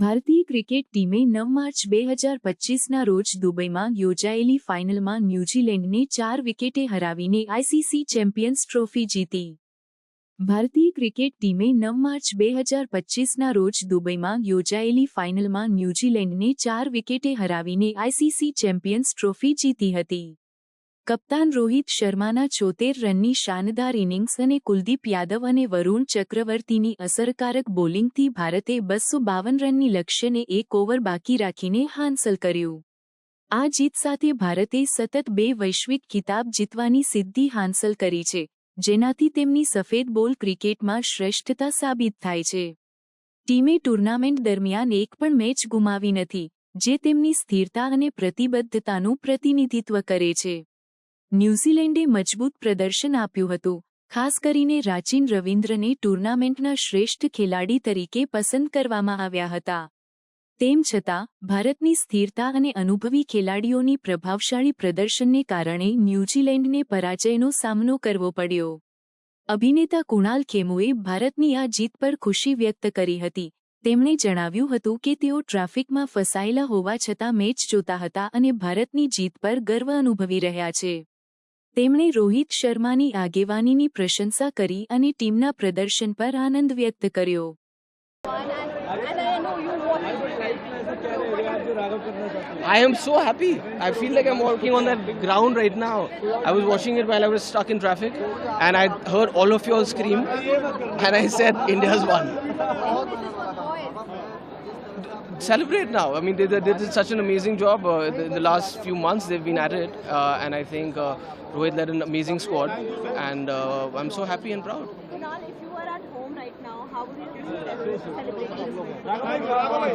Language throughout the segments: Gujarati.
ભારતીય ક્રિકેટ ટીમે નવ માર્ચ બે હજાર પચીસના રોજ દુબઈમાં યોજાયેલી ફાઇનલમાં ન્યૂઝીલેન્ડને ચાર વિકેટે હરાવીને આઈસીસી ચેમ્પિયન્સ ટ્રોફી જીતી. ભારતીય ક્રિકેટ ટીમે નવ માર્ચ બે હજાર પચીસના રોજ દુબઈમાં યોજાયેલી ફાઇનલમાં ન્યૂઝીલેન્ડને ચાર વિકેટે હરાવીને આઈસીસી ચેમ્પિયન્સ ટ્રોફી જીતી હતી. કપ્તાન રોહિત શર્માના ચોતેર રનની શાનદાર ઇનિંગ્સ અને કુલદીપ યાદવ અને વરુણ ચક્રવર્તીની અસરકારક બોલિંગથી ભારતે બસો બાવન રનની લક્ષ્યને એક ઓવર બાકી રાખીને હાંસલ કર્યું. આ જીત સાથે ભારતે સતત બે વૈશ્વિક ખિતાબ જીતવાની સિદ્ધિ હાંસલ કરી છે, જેનાથી તેમની સફેદ બોલ ક્રિકેટમાં શ્રેષ્ઠતા સાબિત થાય છે. ટીમે ટુર્નામેન્ટ દરમિયાન એક પણ મેચ ગુમાવી નથી, જે તેમની સ્થિરતા અને પ્રતિબદ્ધતાનું પ્રતિનિધિત્વ કરે છે. ન્યૂઝીલેન્ડે મજબૂત પ્રદર્શન આપ્યું હતું. ખાસ કરીને રાચીન રવિન્દ્રને ટુર્નામેન્ટના શ્રેષ્ઠ ખેલાડી તરીકે પસંદ કરવામાં આવ્યા હતા. તેમ છતાં, ભારતની સ્થિરતા અને અનુભવી ખેલાડીઓની પ્રભાવશાળી પ્રદર્શનને કારણે ન્યૂઝીલેન્ડને પરાજયનો સામનો કરવો પડ્યો. અભિનેતા કુણાલ ખેમુએ ભારતની આ જીત પર ખુશી વ્યક્ત કરી હતી. તેમણે જણાવ્યું હતું કે તેઓ ટ્રાફિકમાં ફસાયેલા હોવા છતાં મેચ જોતા હતા અને ભારતની જીત પર ગર્વ અનુભવી રહ્યા છે. તેમણે રોહિત શર્માની આગેવાનીની પ્રશંસા કરી અને ટીમના પ્રદર્શન પર આનંદ વ્યક્ત કર્યો And I know you want I am so happy. I feel like I'm walking on that ground right now. I was watching it while I was stuck in traffic, and I heard all of you all scream, and I said, India's won. Celebrate now. I mean, they, they, they did such an amazing job. Uh, in the last few months, they've been at it, uh, and I think uh, Rohit led an amazing squad, and uh, I'm so happy and proud.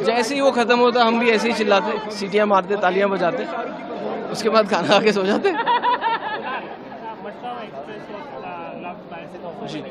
जैसे ही वो खत्म होता हम भी ऐसे ही चिल्लाते सीटियाँ मारते तालियाँ बजाते उसके बाद खाना खा के सो जाते uh, जी